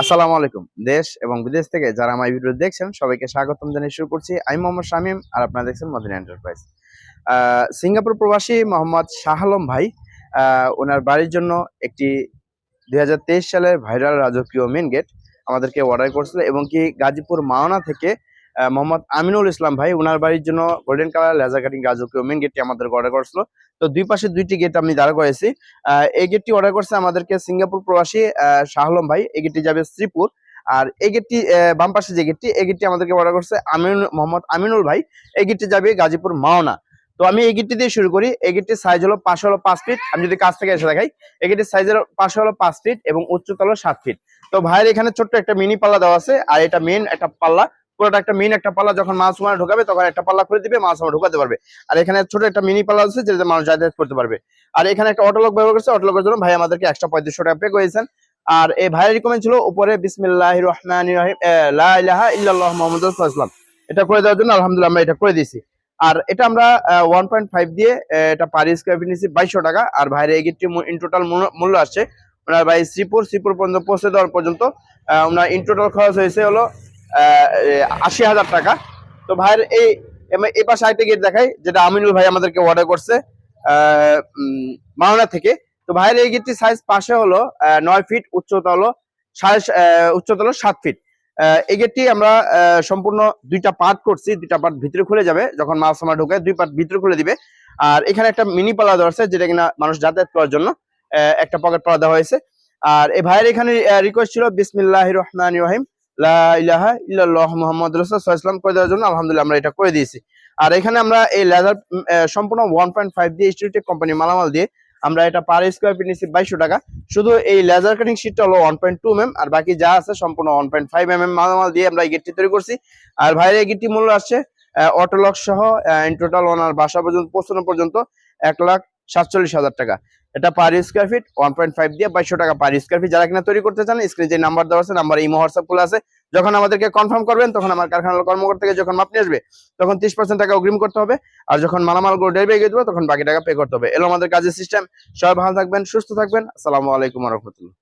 আসসালামু আলাইকুম। দেশ এবং বিদেশ থেকে যারা আমার ভিডিও দেখছেন, সবাইকে স্বাগতম জানিয়ে শুরু করছি। আমি মোহাম্মদ শামীম আর আপনারা দেখছেন মদিনা এন্টারপ্রাইজ। সিঙ্গাপুর প্রবাসী মোহাম্মদ শাহ আলম ভাই ওনার বাড়ির জন্য একটি দুই হাজার তেইশ সালের ভাইরাল রাজকীয় মেন গেট আমাদেরকে অর্ডার করেছিল এবং কি গাজীপুর মাওনা থেকে মোহাম্মদ আমিনুল ইসলাম ভাই ওনার বাড়ির জন্য গোল্ডেন কালার লেজার কাটিং রাজকীয় মেন গেটটি আমাদের অর্ডার করেছিল। তো দুই পাশে দুইটি গেট আমি দাঁড়া করেছি এই গেটটি অর্ডার করছে আমাদেরকে সিঙ্গাপুর প্রবাসী আহ, শাহ আলম ভাই। এই গেটটি যাবে শ্রীপুর। আর এই গেটটি বাম পাশে যে গেটটি এই গেটটি আমাদেরকে অর্ডার করছে আমিন মোহাম্মদ আমিনুল ভাই। এই গেটটি যাবে গাজীপুর মাওনা। তো আমি এই গেটটি দিয়ে শুরু করি। এই গেটটির সাইজ হলো পাঁচশো হলো পাঁচ ফিট আমি যদি কাছ থেকে এসে দেখাই এই গেটের সাইজ হলো পাঁচশো হলো পাঁচ ফিট এবং উচ্চতা হলো সাত ফিট তো ভাইয়ের এখানে ছোট্ট একটা মিনি পাল্লা দেওয়া আছে। আর এটা মেন একটা পাল্লা। পুরোটা একটা মেন একটা পাল্লা যখন মাছ মারা ঢোকাবে, তখন একটা পাল্লা খুলে দিবে, মাছ মারা ঢোকাতে পারবে। আর এখানে ছোট একটা মিনি পাল্লা আছে যেটাতে মানুষ যাতায়াত করতে পারবে। আর এখানে একটা অটোলক ব্যবহার করছে অটোলকের জন্য ভাই আমাদেরকে একশো পঁয়ত্রিশশো টাকা পে করেছেন। আর এই ভাইয়ের রিকমেন্ড ছিল উপরে বিসমিল্লাহ রহমান ইল্লাল্লাহ মুহাম্মাদুর রাসূলুল্লাহ এটা করে দেওয়ার জন্য আলহামদুলিল্লাহ আমরা এটা করে দিয়েছি। আর এটা আমরা ওয়ান পয়েন্ট ফাইভ দিয়ে এটা পারি স্কোয়ার ফিট নিয়েছি বাইশশো টাকা। আর ভাইয়ের এই গেটটি ইন টোটাল মূল্য আসছে। ওনার ভাই শ্রীপুর শ্রীপুর পর্যন্ত পৌঁছে দেওয়ার পর্যন্ত ওনার ইন টোটাল খরচ হয়েছে হলো আশি হাজার টাকা। তো ভাইয়ের এই এই পাশে আরেকটা গেট দেখাই, যেটা আমিনুল ভাই আমাদেরকে অর্ডার করছে মাওনা থেকে। তো ভাইয়ের এই গেটটির সাইজ পাশে হলো নয় ফিট উচ্চতা হলো উচ্চতা হলো সাত ফিট এই গেটটি আমরা সম্পূর্ণ দুইটা পার্ট করছি, দুইটা পার্ট ভিতরে খুলে যাবে, যখন মাছ আমার ঢুকে দুই পার্ট ভিতরে খুলে দিবে। আর এখানে একটা মিনি পাল্লা দেওয়া আছে, যেটা কিনা মানুষ যাতায়াত করার জন্য একটা পকেট পাল্লা দেওয়া হয়েছে। আর এই ভাইয়ের এখানে রিকোয়েস্ট ছিল বিসমিল্লাহ রহমান রহিম। ইলাহা ইল্লাল্লাহ মুহাম্মদ ইসলাম করে দেওয়ার জন্য? আলহামদুলিল্লাহ এটা করে দিয়েছি। আর এখানে আমরা এই সম্পূর্ণ ওয়ান পয়েন্ট ফাইভ দিয়ে কোম্পানি মালামাল দিয়ে আমরা এটা পার স্কোয়ার বাইশশো টাকা। শুধু এই laser one point two M আর বাকি যা আছে সম্পূর্ণ one point five M M মালামাল দিয়ে আমরা এই গেটটি তৈরি করছি। আর ভাইয়ের গেটটি মূল্য আসছে অটোলক সহ ইন টোটাল ওনার বাসা পর্যন্ত, পৌঁছানো পর্যন্ত এক লাখ সাতচল্লিশ হাজার টাকা। এটা per square feet one point five দিয়ে বাইশশো টাকা পার স্কোয়ার ফিট যারা কিনা তৈরি করতে চান স্ক্রিনে যে নাম্বার দেওয়া আছে নাম্বার ইমো হোয়াটসঅ্যাপ খোলা আছে, যখন আমাদেরকে কনফার্ম করবেন, তখন আমার কারখানার কর্মকর্তা থেকে যখন মাপনি আসবে, তখন তিরিশ পার্সেন্ট টাকা অগ্রিম করতে হবে। আর যখন মালামালগুলো ডেলিভারি দেবো, তখন বাকি টাকা পে করতে হবে। এলো আমাদের কাজের সিস্টেম সবাই ভালো থাকবেন, সুস্থ থাকবেন। আসসালামু আলাইকুম রহমতুল্লাহ।